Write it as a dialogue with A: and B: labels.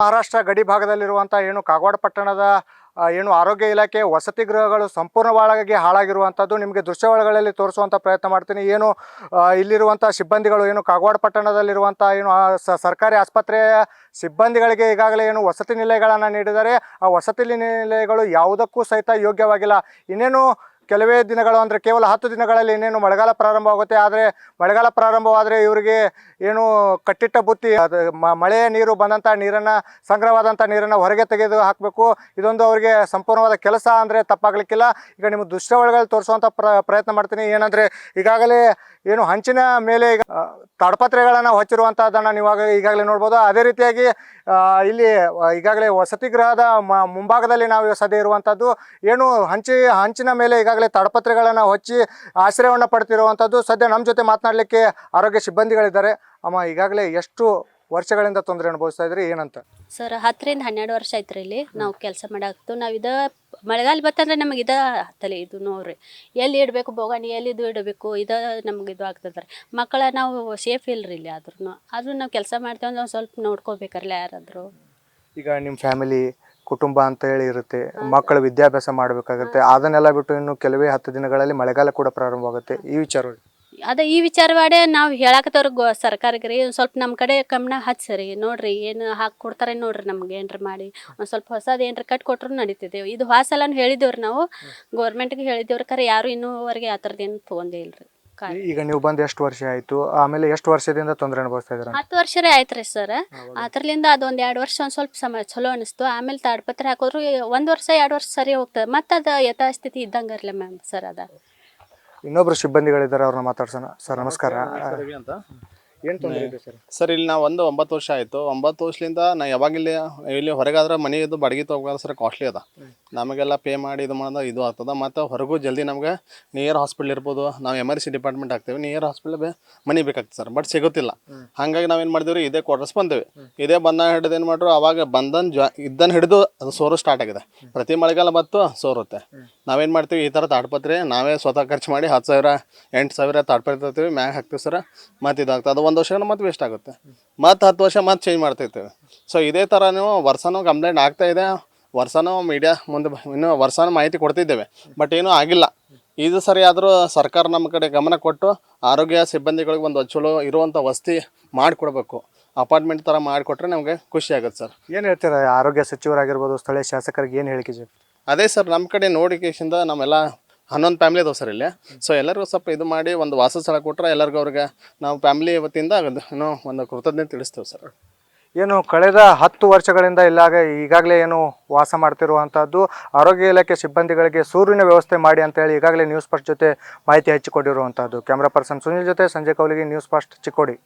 A: ಮಹಾರಾಷ್ಟ್ರ ಗಡಿ ಭಾಗದಲ್ಲಿರುವಂಥ ಏನು ಕಾಗವಾಡ ಪಟ್ಟಣದ ಏನು ಆರೋಗ್ಯ ಇಲಾಖೆ ವಸತಿ ಗೃಹಗಳು ಸಂಪೂರ್ಣವಾಗಿ ಹಾಳಾಗಿರುವಂಥದ್ದು ನಿಮಗೆ ದೃಶ್ಯಾವಳಿಗಳಲ್ಲಿ ತೋರಿಸುವಂಥ ಪ್ರಯತ್ನ ಮಾಡ್ತೀನಿ. ಏನು ಇಲ್ಲಿರುವಂಥ ಸಿಬ್ಬಂದಿಗಳು ಏನು ಕಾಗವಾಡ ಪಟ್ಟಣದಲ್ಲಿರುವಂಥ ಏನು ಸರ್ಕಾರಿ ಆಸ್ಪತ್ರೆಯ ಸಿಬ್ಬಂದಿಗಳಿಗೆ ಈಗಾಗಲೇ ಏನು ವಸತಿ ನಿಲಯಗಳನ್ನು ನೀಡಿದರೆ ಆ ವಸತಿ ನಿಲಯಗಳು ಯಾವುದಕ್ಕೂ ಸಹಿತ ಯೋಗ್ಯವಾಗಿಲ್ಲ. ಇನ್ನೇನು ಕೆಲವೇ ದಿನಗಳು ಅಂದರೆ ಕೇವಲ ಹತ್ತು ದಿನಗಳಲ್ಲಿ ಇನ್ನೇನು ಮಳೆಗಾಲ ಪ್ರಾರಂಭವಾಗುತ್ತೆ ಆದರೆ ಮಳೆಗಾಲ ಪ್ರಾರಂಭವಾದರೆ ಇವರಿಗೆ ಏನು ಕಟ್ಟಿಟ್ಟ ಬುತ್ತಿ, ಅದು ಮಳೆಯ ನೀರು ಬಂದಂಥ ನೀರನ್ನು ಸಂಗ್ರಹವಾದಂಥ ನೀರನ್ನು ಹೊರಗೆ ತೆಗೆದು ಹಾಕಬೇಕು. ಇದೊಂದು ಅವರಿಗೆ ಸಂಪೂರ್ಣವಾದ ಕೆಲಸ ಅಂದರೆ ತಪ್ಪಾಗಲಿಕ್ಕಿಲ್ಲ. ಈಗ ನಿಮ್ಮ ದೃಶ್ಯಾವಳಿಗಳು ತೋರಿಸುವಂಥ ಪ್ರ, ಪ್ರಯತ್ನ ಮಾಡ್ತೀನಿ. ಏನಂದರೆ ಈಗಾಗಲೇ ಏನು ಹಂಚಿನ ಮೇಲೆ ಈಗ ತಡಪತ್ರೆಗಳನ್ನು ಹೊಚ್ಚಿರುವಂಥದ್ದನ್ನು ನೀವು ಆಗ- ಈಗಾಗಲೇ ನೋಡ್ಬೋದು. ಅದೇ ರೀತಿಯಾಗಿ ಇಲ್ಲಿ ಈಗಾಗಲೇ ವಸತಿ ಗೃಹದ ಮುಂಭಾಗದಲ್ಲಿ ನಾವು ಸದ್ಯ ಇರುವಂಥದ್ದು ಏನು ಹಂಚಿ, ಹಂಚಿನ ಮೇಲೆ ಈಗಾಗಲೇ ತಾಡ್ಪತ್ರೆಗಳನ್ನು ಹೊಚ್ಚಿ ಆಶ್ರಯವನ್ನು ಪಡ್ತಿರುವಂಥದ್ದು ಸದ್ಯ ನಮ್ಮ ಜೊತೆ ಮಾತನಾಡಲಿಕ್ಕೆ ಆರೋಗ್ಯ ಸಿಬ್ಬಂದಿಗಳಿದ್ದಾರೆ. ಅಮ್ಮ ಈಗಾಗಲೇ ಎಷ್ಟು ವರ್ಷಗಳಿಂದ ತೊಂದರೆ ಅನುಭವಿಸ್ತಾ ಇದ್ರಿ? ಏನಂತ?
B: ಸರ್ ಹತ್ತರಿಂದ ಹನ್ನೆರಡು ವರ್ಷ ಐತ್ರಿ ಇಲ್ಲಿ ನಾವು ಕೆಲಸ ಮಾಡಾಕ್ತು ನಾವು ಇದ ಮಳೆಗಾಲ ಬತ್ತಂದ್ರೆ ನಮಗೆ ಇದ ತಲೆ ಇದು ನೋಡ್ರಿ ಎಲ್ಲಿ ಇಡಬೇಕು ಬೋಗಾಣಿ ಎಲ್ಲಿ ಇದು ಇಡಬೇಕು ಇದ ನಮ್ಗೆ ಇದು ಆಗ್ತದೆ ರೀ ಮಕ್ಕಳ ನಾವು ಸೇಫ್ ಇಲ್ರಿ ಇಲ್ಲಿ ಆದ್ರೂ ಆದ್ರೂ ನಾವು ಕೆಲಸ ಮಾಡ್ತೇವೆ ಅಂದ್ರೆ ಒಂದು ಸ್ವಲ್ಪ ನೋಡ್ಕೋಬೇಕಲ್ಲ ಯಾರಾದರೂ.
A: ಈಗ ನಿಮ್ಮ ಫ್ಯಾಮಿಲಿ ಕುಟುಂಬ ಅಂತ ಹೇಳಿ ಇರುತ್ತೆ. ಮಕ್ಕಳು ವಿದ್ಯಾಭ್ಯಾಸ ಮಾಡಬೇಕಾಗುತ್ತೆ. ಅದನ್ನೆಲ್ಲ ಬಿಟ್ಟು ಇನ್ನು ಕೆಲವೇ ಹತ್ತು ದಿನಗಳಲ್ಲಿ ಮಳೆಗಾಲ ಕೂಡ ಪ್ರಾರಂಭವಾಗುತ್ತೆ ಈ ವಿಚಾರ
B: ಅದ ಈ ವಿಚಾರವಾಡೆ ನಾವು ಹೇಳಾಕತ್ತವ್ರ ಗೋ ಸರ್ಕಾರಕ್ಕೆ ರೀ ಒಂದು ಸ್ವಲ್ಪ ನಮ್ಮ ಕಡೆ ಗಮನ ಹಚ್ಚಿರಿ ನೋಡ್ರಿ ಏನು ಹಾಕಿ ಕೊಡ್ತಾರೆ ನೋಡ್ರಿ ನಮ್ಗೆ ಏನ್ರ ಮಾಡಿ. ಒಂದು ಸ್ವಲ್ಪ ಹೊಸದು ಏನ್ರ ಕಟ್ ಕೊಟ್ರು ನಡೀತಿದ್ದೇವೆ ಇದು ಹೊಸಲನ್ನು ಹೇಳಿದೇವ್ರಿ ನಾವು. ಗೌರ್ಮೆಂಟ್ಗೆ ಹೇಳಿದ್ದೇವ್ರಿ ಖರೆ ಯಾರು ಇನ್ನೂವರೆಗೆ ಆ ಥರದ್ದು ಏನು ತೊಗೊಂಡೇ ಇಲ್ರಿ.
A: ಈಗ ನೀವು ಬಂದ್ ಎಷ್ಟು ವರ್ಷ ಆಯ್ತು? ಆಮೇಲೆ ಎಷ್ಟು ವರ್ಷದಿಂದ ತೊಂದರೆ ಅನುಭವಿಸ್ತಾ ಇದ್ದೀರಾ?
B: ಹತ್ತು ವರ್ಷರೇ ಆಯ್ತು ರೀ ಸರ್. ಅದ್ರಲಿಂದ ಅದೊಂದು ಎರಡು ವರ್ಷ ಒಂದು ಸ್ವಲ್ಪ ಸಮಯ ಚಲೋ ಅನಿಸ್ತು. ಆಮೇಲೆ ತಾಡ್ಪತ್ರೆ ಹಾಕೋದ್ರು ಒಂದು ವರ್ಷ ಎರಡು ವರ್ಷ ಸರಿ ಹೋಗ್ತದೆ. ಮತ್ತೆ ಅದು ಯಥಾಸ್ಥಿತಿ ಇದ್ದಂಗೆ ಇರಲಿ ಮ್ಯಾಮ್ ಸರ್ ಅದ.
A: ಇನ್ನೊಬ್ರು ಸಿಬ್ಬಂದಿಗಳಿದ್ದಾರೆ ಅವ್ರನ್ನ ಮಾತಾಡ್ಸೋಣ. ಸರ್ ನಮಸ್ಕಾರ.
C: ಅಂತ.
A: ಏನು ತೊಂದರೆ ಇದೆ ಸರ್?
C: ಸರ್ ಇಲ್ಲಿ ನಾವು ಒಂದು ಒಂಬತ್ತು ವರ್ಷ ಆಯಿತು. ಒಂಬತ್ತು ವರ್ಷದಿಂದ ನಾ ಯಾವಾಗಿಲ್ಲಿ ಇಲ್ಲಿ ಹೊರಗಾದ್ರೆ ಮನೆ ಇದು ಬಾಡಿಗೆ ತೊಗೋದ್ರೆ ಸರ್ ಕಾಸ್ಟ್ಲಿ ಅದ. ನಮಗೆಲ್ಲ ಪೇ ಮಾಡಿ ಇದು ಮಾಡೋದು ಇದು ಆಗ್ತದೆ. ಮತ್ತು ಹೊರಗೂ ಜಲ್ದಿ ನಮಗೆ ನಿಯರ್ ಹಾಸ್ಪಿಟ್ಲ್ ಇರ್ಬೋದು. ನಾವು ಎಂ ಆರ್ ಸಿ ಡಿಪಾರ್ಟ್ಮೆಂಟ್ ಆಗ್ತೇವೆ ನಿಯರ್ ಹಾಸ್ಪಿಟ್ಲ್ ಬೇ ಮನೆ ಬೇಕಾಗ್ತದೆ ಸರ್ ಬಟ್ ಸಿಗುತ್ತಿಲ್ಲ. ಹಾಗಾಗಿ ನಾವೇನು ಮಾಡಿದ್ವಿ ಇದೇ ಕ್ವಾರ್ಟರ್ಸ್ ಬಂದೇವೆ. ಇದೇ ಬಂದ ಹಿಡಿದು ಏನು ಮಾಡ್ರು ಅವಾಗ ಬಂದನ್ ಜ್ವ ಇದ್ದನ್ ಹಿಡಿದು ಅದು ಸೋರು ಸ್ಟಾರ್ಟ್ ಆಗಿದೆ. ಪ್ರತಿ ಮಳೆಗಾಲ ಬತ್ತು ಸೋರುತ್ತೆ. ನಾವೇನು ಮಾಡ್ತೀವಿ ಈ ಥರ ತಾಡ್ಪತ್ರೆ ನಾವೇ ಸ್ವತಃ ಖರ್ಚು ಮಾಡಿ ಹತ್ತು ಸಾವಿರ ಎಂಟು ಸಾವಿರ ತಾಡ್ಪತ್ರೆ ತರ್ತೀವಿ ಮ್ಯಾಗ ಹಾಕ್ತೀವಿ ಸರ್. ಮತ್ತು ಇದಾಗ್ತದೆ. ಅದು ಒಂದು ವರ್ಷ ಮತ್ತೆ ವೇಸ್ಟ್ ಆಗುತ್ತೆ. ಮತ್ತೆ ಹತ್ತು ವರ್ಷ ಮತ್ತೆ ಚೇಂಜ್ ಮಾಡ್ತಿರ್ತೇವೆ. ಸೊ ಇದೇ ಥರ ನೀವು ವರ್ಷನೂ ಕಂಪ್ಲೇಂಟ್ ಆಗ್ತಾ ಇದೆ. ವರ್ಷನೂ ಮೀಡಿಯಾ ಮುಂದೆ ಇನ್ನು ವರ್ಷನೂ ಮಾಹಿತಿ ಕೊಡ್ತಿದ್ದೇವೆ. ಬಟ್ ಏನೂ ಆಗಿಲ್ಲ. ಇದು ಸರಿ ಆದರೂ ಸರ್ಕಾರ ನಮ್ಮ ಕಡೆ ಗಮನ ಕೊಟ್ಟು ಆರೋಗ್ಯ ಸಿಬ್ಬಂದಿಗಳಿಗೆ ಒಂದು ಚಲೋ ಇರುವಂಥ ವಸತಿ ಮಾಡಿಕೊಡ್ಬೇಕು. ಅಪಾರ್ಟ್ಮೆಂಟ್ ಥರ ಮಾಡಿಕೊಟ್ರೆ ನಮಗೆ ಖುಷಿ ಆಗುತ್ತೆ ಸರ್.
A: ಏನು ಹೇಳ್ತೀರಾ? ಆರೋಗ್ಯ ಸಚಿವರಾಗಿರ್ಬೋದು ಸ್ಥಳೀಯ ಶಾಸಕರಿಗೆ ಏನು ಹೇಳಿಕೆ
C: ಅದೇ ಸರ್ ನಮ್ಮ ಕಡೆ ನೋಡಿಕೆಯಿಂದ ನಮ್ಮೆಲ್ಲ ಹನ್ನೊಂದು ಫ್ಯಾಮಿಲಿ ಅದಾವೆ ಸರ್ ಇಲ್ಲಿ. ಸೊ ಎಲ್ಲರಿಗೂ ಸ್ವಲ್ಪ ಇದು ಮಾಡಿ ಒಂದು ವಾಸ ಸ್ಥಳ ಕೊಟ್ಟರೆ ಎಲ್ಲರಿಗೂ ಅವ್ರಿಗೆ ನಾವು ಫ್ಯಾಮಿಲಿ ವತಿಯಿಂದ ಅದು ಏನೋ ಒಂದು ಕೃತಜ್ಞತೆ ತಿಳಿಸ್ತೇವೆ ಸರ್
A: ಏನು ಕಳೆದ ಹತ್ತು ವರ್ಷಗಳಿಂದ ಇಲ್ಲಾಗ ಈಗಾಗಲೇ ಏನು ವಾಸ ಮಾಡ್ತಿರುವಂಥದ್ದು ಆರೋಗ್ಯ ಇಲಾಖೆ ಸಿಬ್ಬಂದಿಗಳಿಗೆ ಸೂರ್ಯನ ವ್ಯವಸ್ಥೆ ಮಾಡಿ ಅಂತ ಹೇಳಿ ಈಗಾಗಲೇ ನ್ಯೂಸ್ ಫಸ್ಟ್ ಜೊತೆ ಮಾಹಿತಿ ಹಂಚಿಕೊಂಡಿರುವಂಥದ್ದು ಕ್ಯಾಮ್ರಾ ಪರ್ಸನ್ ಸುನಿಲ್ ಜೊತೆ ಸಂಜಯ್ ಕೌಲಿಗೆ ನ್ಯೂಸ್ ಫಸ್ಟ್ ಚಿಕ್ಕೋಡಿ.